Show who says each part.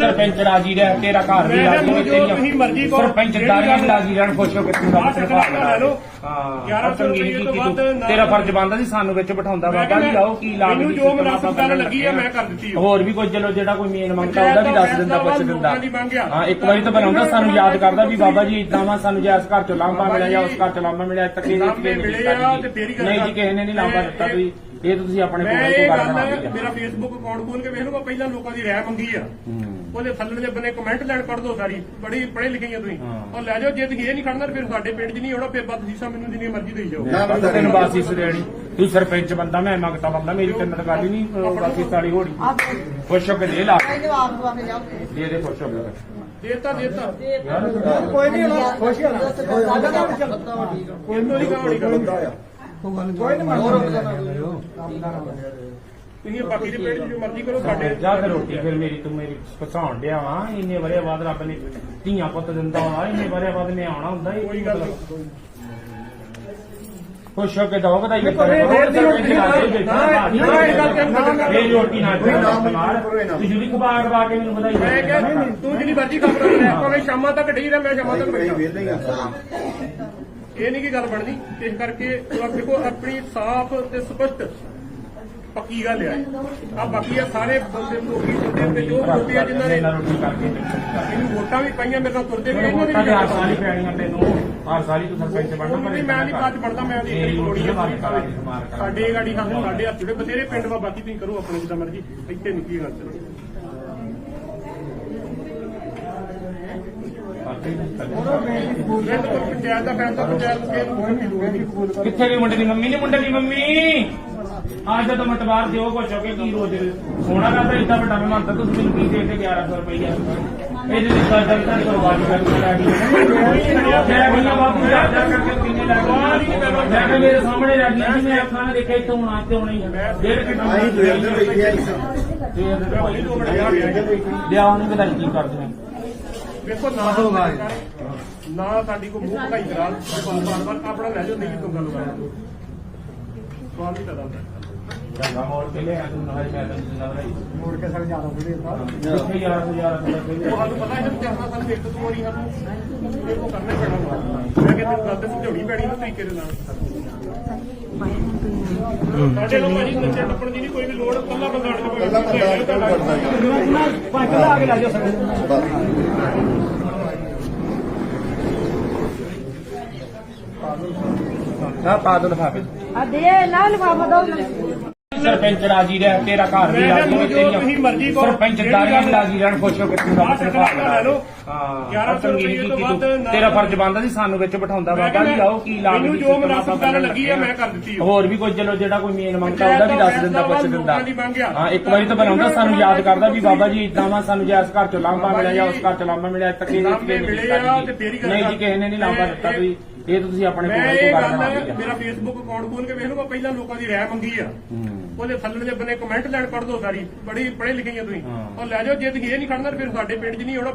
Speaker 1: ਸਰਪੰਚ ਰਾਜੀ ਰਹਿ ਤੇਰਾ ਘਰ ਵੀ ਰਾਜੀ ਰਹਿ
Speaker 2: ਜੋ ਤੁਸੀਂ ਮਰਜ਼ੀ ਕਹੋ,
Speaker 1: ਸਰਪੰਚ ਦਾਰੀਆਂ ਰਾਜੀ ਰਹਿਣ ਖੁਸ਼ ਹੋ ਕੇ ਤੂੰ ਰੱਬ ਤੇ
Speaker 2: ਸਰਕਾਰ ਲੈ ਲਓ।
Speaker 1: ਹਾਂ
Speaker 2: 1100
Speaker 1: ਚੰਗੀ
Speaker 2: ਰੁਪਏ ਤੋਂ ਵੱਧ
Speaker 1: ਤੇਰਾ ਫਰਜ਼ ਬਣਦਾ ਸੀ ਸਾਨੂੰ ਵਿੱਚ ਬਿਠਾਉਂਦਾ ਬਾਬਾ ਜੀ
Speaker 2: ਕਿਹਾ
Speaker 1: ਆਓ ਕੀ ਲਾਗ
Speaker 2: ਮੈਨੂੰ ਜੋ ਮੁਨਾਸਬ ਗੱਲ ਲੱਗੀ ਆ, ਮੈਂ ਕਰ ਦਿੱਤੀ।
Speaker 1: ਹੋਰ ਵੀ ਕੋਈ ਚਲੋ ਜਿਹੜਾ ਕੋਈ ਮੇਨ ਮੰਗਦਾ ਉਹਦਾ ਵੀ ਦੱਸ ਦਿੰਦਾ ਪੁੱਛ ਦਿੰਦਾ। ਹਾਂ ਇੱਕ ਵਾਰੀ ਤਾਂ ਬਣਾਉਂਦਾ ਸਾਨੂੰ ਯਾਦ ਕਰਦਾ ਵੀ ਬਾਬਾ ਜੀ ਇਦਾਂ ਵਾ ਸਾਨੂੰ ਜੇ ਇਸ ਘਰ ਚ ਲਾਂਭਾ ਮਿਲਿਆ ਜਾਂ ਉਸ ਘਰ ਚ ਲਾਂਭਾ ਮਿਲਿਆ ਤੱਕ ਨਹੀਂ ਜੀ। ਕਿਸੇ ਨੇ ਨਹੀਂ ਲਾਂਭਾ ਦਿੱਤਾ ਤੁਸੀਂ ਇਹ ਤਾਂ ਤੁਸੀਂ ਆਪਣੇ
Speaker 2: ਮੈਂ
Speaker 1: ਕੋਲ
Speaker 2: ਇਹ ਗੱਲ
Speaker 1: ਕਰਨਾ
Speaker 2: ਮੇਰਾ ਫੇਸਬੁੱਕ ਅਕਾਊਂਟ ਖੋਲ ਕੇ ਵੇਖ ਲਓ ਮੈਂ ਪਹਿਲਾਂ ਲੋਕਾਂ ਦੀ ਰਾਏ ਮੰਗੀ ਆ ਉਹਦੇ ਥੱਲੇ ਦੇ ਬੰਨੇ ਕਮੈਂਟ ਲੈਣ ਪੜ ਦੋ ਸਾਰੀ ਬੜੀ ਪੜ੍ਹੇ ਲਿਖੇ ਆ ਤੁਸੀਂ
Speaker 1: ਹਾਂ।
Speaker 2: ਉਹ ਲੈ ਜਾਓ ਜੇ ਤੁਸੀਂ ਇਹ ਨਹੀਂ ਖੜਨਾ ਫਿਰ ਸਾਡੇ ਪਿੰਡ 'ਚ ਨਹੀਂ ਆਉਣਾ ਫਿਰ ਬਦਸੀਸਾ ਮੈਨੂੰ ਜਿੰਨੀ ਮਰਜ਼ੀ ਦੇਈ ਜਾਓ
Speaker 1: ਤੈਨੂੰ ਬਾਸੀ ਸਦੇਣੀ ਤੂੰ ਸਰਪੰਚ ਬੰਦਾ ਮੈਂ ਮੰਗਤਾ ਬੰਦਾ ਮੇਰੀ ਤੈਨੂੰ ਤਾਂ ਗੱਲ ਹੀ ਨਹੀਂ ਬਾਸੀ ਸਾਲੀ ਹੋੜੀ ਖੁਸ਼ ਹੋ ਕੇ ਦੇ ਲਾ ਦੇ ਦੇ ਖੁਸ਼ ਹੋ ਕੇ
Speaker 2: ਦੇਤਾ ਦੇਤਾ
Speaker 3: ਕੋਈ ਨਹੀਂ ਖੁਸ਼ ਹੋਣਾ
Speaker 2: ਕੋਈ ਨਹੀਂ ਕਹਾਣੀ ਕਰੋ
Speaker 3: ਕੋਈ ਨਹੀਂ
Speaker 2: ਤੁਸੀਂ ਬਾਕੀ ਦੇ 'ਚ ਜੋ ਮਰਜ਼ੀ ਕਰੋ ਸਾਡੇ
Speaker 1: ਜਾ ਕੇ ਰੋਟੀ ਫਿਰ ਮੇਰੀ ਤੂੰ ਮੇਰੀ ਫਸਾਉਣ ਡਿਆ ਵਾ ਇੰਨੇ ਵਰੇ ਬਾਅਦ ਰੱਬ ਨੇ ਧੀਆਂ ਪੁੱਤ ਦਿੰਦਾ ਵਾ ਇੰਨੇ ਵਰੇ ਬਾਅਦ ਮੈਂ ਆਉਣਾ ਹੁੰਦਾ ਇਹ
Speaker 2: ਕੋਈ ਗੱਲ
Speaker 1: ਖੁਸ਼ ਹੋ ਕੇ ਦੋ ਵਧਾਈ
Speaker 2: ਦੇਖੋ, ਇਹ ਰੋਟੀ ਨਾ, ਨਾ, ਇਹ ਗੱਲ ਕਹਿਣ
Speaker 1: ਇਹ ਰੋਟੀ ਨਾ ਤੂੰ ਜੁਦੀ ਖਬਰ ਖਵਾ ਕੇ ਮੈਨੂੰ ਵਧਾਈ
Speaker 2: ਮੈਂ ਕਿਹਾ ਤੂੰ ਜਿਹੜੀ ਮਰਜ਼ੀ ਖਬਰ ਲੈ ਭਾਵੇਂ ਸ਼ਾਮਾਂ ਤੱਕ ਢਈ ਰਹਿ ਮੈਂ ਸ਼ਾਮਾਂ ਤੱਕ ਬੈਠਾ। ਇਹ ਨਹੀਂ ਕੀ ਗੱਲ ਬਣਦੀ ਇਸ ਕਰਕੇ ਦੇਖੋ ਆਪਣੀ ਸਾਫ਼ ਤੇ ਸਪਸ਼ਟ ਪੱਕੀ ਗੱਲ ਆ ਆ ਬਾਕੀ ਆ ਸਾਰੇ ਬੰਦੇ ਲੋਕੀ ਬੰਦੇ ਤੇ ਜੋ ਬੰਦੇ ਆ ਜਿਨ੍ਹਾਂ ਨੇ
Speaker 1: ਇਹਨਾਂ ਰੋਟੀ ਕਰਕੇ
Speaker 2: ਮੈਨੂੰ ਵੋਟਾਂ ਵੀ ਪਾਈਆਂ ਮੇਰੇ ਨਾਲ ਤੁਰਦੇ ਵੀ ਇਹਨਾਂ ਦੀ ਵੀ
Speaker 1: ਹਰ ਸਾਲ ਪੈਣੀਆਂ ਤੈਨੂੰ ਹਰ ਸਾਲ ਤੂੰ ਸਰਪੰਚ ਬਣਨਾ
Speaker 2: ਵੀ ਮੈਂ ਨਹੀਂ ਬਾਅਦ ਬਣਦਾ ਮੈਂ ਉਹਦੀ ਇੱਕ
Speaker 1: ਦਾ
Speaker 2: ਆ ਸਾਡੇ ਗਾੜੀ ਸਾਡੇ ਹੱਥ ਜੁੜੇ ਬਥੇਰੇ ਪਿੰਡ ਵਾ ਬਾਕੀ ਤੁਸੀਂ ਕਰੋ ਆਪਣੇ ਜਿੱਦਾਂ ਮਰਜ਼ੀ ਇੱਥੇ ਨਹੀਂ ਕੀ ਗੱਲ ਚਲੋ ਮੈਂ ਤਾਂ ਪੰਚਾਇਤ ਦਾ ਫੈਸਲਾ ਪੰਚਾਇਤ ਕੇ
Speaker 1: ਕਿੱਥੇ ਗਈ ਮੁੰਡੇ ਦੀ ਮੰਮੀ ਨੇ ਮੁੰਡੇ ਦੀ ਮੰਮੀ ਅੱਜ ਜਦੋਂ ਮਟਵਾਰ ਦਿਓ ਕੁਛ ਕੀ ਰੋਜ਼ ਸੋਨਾ ਕਰਦਾ ਇੱਦਾਂ ਵੱਡਾ ਮੈਂ ਮੰਨਦਾ ਤੁਸੀਂ ਮੈਨੂੰ ਕੀ ਦੇ ਕੇ 1100 ਰੁਪਈਆ ਇਹਦੇ ਦੀ ਸਰਦਾਰ ਤਾਂ ਕਰਵਾਜ ਕਰਕੇ ਲੱਗੀ ਮੈਂ ਬੋਲਿਆ ਬਾਪੂ ਜਾ ਕਰਕੇ ਕਿੰਨੇ ਲੱਗ ਮੈਂ ਕਿਹਾ ਮੇਰੇ ਸਾਹਮਣੇ ਲੱਗ ਗਈ ਮੈਂ ਅੱਖਾਂ ਨਾਲ ਦੇਖਿਆ ਇੱਥੋਂ ਹੁਣ ਆਤੇ ਹੋਣਾ ਹੀ ਹੈ ਡੇਢ ਘੰਟਾ
Speaker 3: ਆਈ ਦੁਰ ਦੇ ਬੈਠੀ ਆ
Speaker 1: ਲਿਆ ਉਹਨੂੰ ਵਧਾਈ ਕੀ ਕਰਦੇ ਨੇ
Speaker 2: ਵੇਖੋ ਨਾ ਨਾ ਸਾਡੀ ਕੋ ਮੂੰਹ ਭਗਾਈ ਕਰਾ ਬਾਰ ਬਾਰ ਆਪਣਾ ਲੈ ਜਾਓ ਨਹੀਂ ਤੋਂ ਗੱਲ ਕਰ ਸਵਾਲ ਪੈਦਾ ਹੁੰਦਾ
Speaker 1: ਚੰਗਾ ਮੋੜ ਕੇ ਲਿਆ ਤੂੰ ਨਾਲ ਮੈਂ ਵਧਾਈ
Speaker 3: ਮੋੜ ਕੇ ਸਰ ਜਾਣਾ ਬੁੜੇ
Speaker 1: ਕਿੱਥੇ ਯਾਰ ਹਜ਼ਾਰ ਰੁਪਏ
Speaker 2: ਉਹ ਸਾਨੂੰ ਪਤਾ ਹੈ ਕਿ ਜਰਨਾ ਸਾਨੂੰ ਇੱਕ ਦੋ ਵਾਰੀ ਸਾਨੂੰ ਇਹ ਉਹ ਕਰਨਾ ਹੀ ਪੈਣਾ ਵਾ। ਮੈਂ ਕਿਹਾ ਤੈਨੂੰ ਗੱਲ ਤੇ ਸਮਝਾਉਣੀ ਪੈਣੀ ਨਾ ਤਰੀਕੇ ਦੇ ਨਾਲ ਸਾਡੇ ਲੋਕ ਭਾਜੀ ਨੱਚੇ ਟੱਪਣ ਦੀ ਨਹੀਂ ਕੋਈ ਵੀ ਲੋੜ ਕੱਲਾ ਬੰਦਾ ਕੇ
Speaker 3: ਕੱਲਾ ਬੰਦਾ
Speaker 1: ਆ ਕੇ ਲਾ ਜਾ ਸਕਦੇ ਨਾ ਪਾਦਲ ਫਾਫੇ
Speaker 4: ਆ ਦੇ ਨਾ ਲਫਾਫਾ ਦੋ
Speaker 1: ਸਰਪੰਚ ਰਾਜੀ ਰਹਿ ਤੇਰਾ ਘਰ ਵੀ ਰਾਜੀ
Speaker 2: ਮਰਜ਼ੀ ਕਹੋ,
Speaker 1: ਸਰਪੰਚ ਦਾਰੀਆਂ
Speaker 2: ਗੱਲ-
Speaker 1: ਰਾਜੀ ਰਹਿਣ ਖੁਸ਼ ਹੋ ਕੇ ਤੂੰ ਰੱਬ
Speaker 2: ਸਰਕਾਰ ਲੈ ਲਓ।
Speaker 1: ਹਾਂ
Speaker 2: 1100
Speaker 1: ਚੰਗੀ
Speaker 2: ਰੁਪਏ ਤੋਂ
Speaker 1: ਕੀਤੀ
Speaker 2: ਵੱਧ
Speaker 1: ਤੂੰ ਤੇਰਾ ਫਰਜ਼ ਬਣਦਾ ਸੀ ਸਾਨੂੰ ਵਿੱਚ ਬਿਠਾਉਂਦਾ। ਬਾਬਾ ਜੀ ਆਓ ਕੀ ਲਾਗ
Speaker 2: ਮੈਨੂੰ ਜੋ ਮੁਨਾਸਬ ਗੱਲ ਲੱਗੀ ਆ, ਮੈਂ ਕਰ ਦਿੱਤੀ।
Speaker 1: ਹੋਰ ਵੀ ਕੋਈ ਚਲੋ ਜਿਹੜਾ ਕੋਈ ਮੇਨ ਮੰਗਦਾ ਉਹਦਾ ਵੀ ਦੱਸ ਦਿੰਦਾ ਪੁੱਛ ਦਿੰਦਾ।
Speaker 2: ਦੀ।
Speaker 1: ਹਾਂ ਇੱਕ ਵਾਰੀ ਤਾਂ ਬਣਾਉਂਦਾ ਸਾਨੂੰ ਯਾਦ ਕਰਦਾ ਵੀ ਬਾਬਾ ਜੀ ਇਦਾਂ ਵਾ ਸਾਨੂੰ ਜੇ ਇਸ ਘਰ ਚ ਲਾਂਭਾ ਮਿਲਿਆ ਜਾਂ ਉਸ ਘਰ ਚ ਲਾਂਭਾ ਮਿਲਿਆ ਤੱਕ
Speaker 2: ਹੀ ਗੱਲ
Speaker 1: ਨਹੀਂ ਜੀ। ਕਿਸੇ ਨੇ ਨਹੀਂ ਲਾਂਭਾ ਦਿੱਤਾ ਤੁਸੀਂ ਇਹ ਤਾਂ ਤੁਸੀਂ ਆਪਣੇ
Speaker 2: ਮੈਂ
Speaker 1: ਕੋਲ
Speaker 2: ਇਹ
Speaker 1: ਤੋਂ
Speaker 2: ਗੱਲ
Speaker 1: ਕਰਨਾ
Speaker 2: ਮੇਰਾ ਫੇਸਬੁੱਕ ਅਕਾਊਂਟ ਖੋਲ ਕੇ ਵੇਖ ਲਓ ਮੈਂ ਪਹਿਲਾਂ ਲੋਕਾਂ ਦੀ ਰਾਏ ਮੰਗੀ ਆ। ਉਹਦੇ ਥੱਲੇ ਦੇ ਬੰਨੇ ਕਮੈਂਟ ਲੈਣ ਪੜ ਦੋ ਸਾਰੀ ਬੜੀ ਪੜ੍ਹੇ ਲਿਖੇ ਆ ਤੁਸੀਂ।
Speaker 1: ਹਾਂ।
Speaker 2: ਉਹ ਲੈ ਜਾਓ ਜੇ ਤੁਸੀਂ ਇਹ ਨਹੀਂ ਖੜਨਾ ਫਿਰ ਸਾਡੇ ਪਿੰਡ 'ਚ ਨਹੀਂ ਆਉਣਾ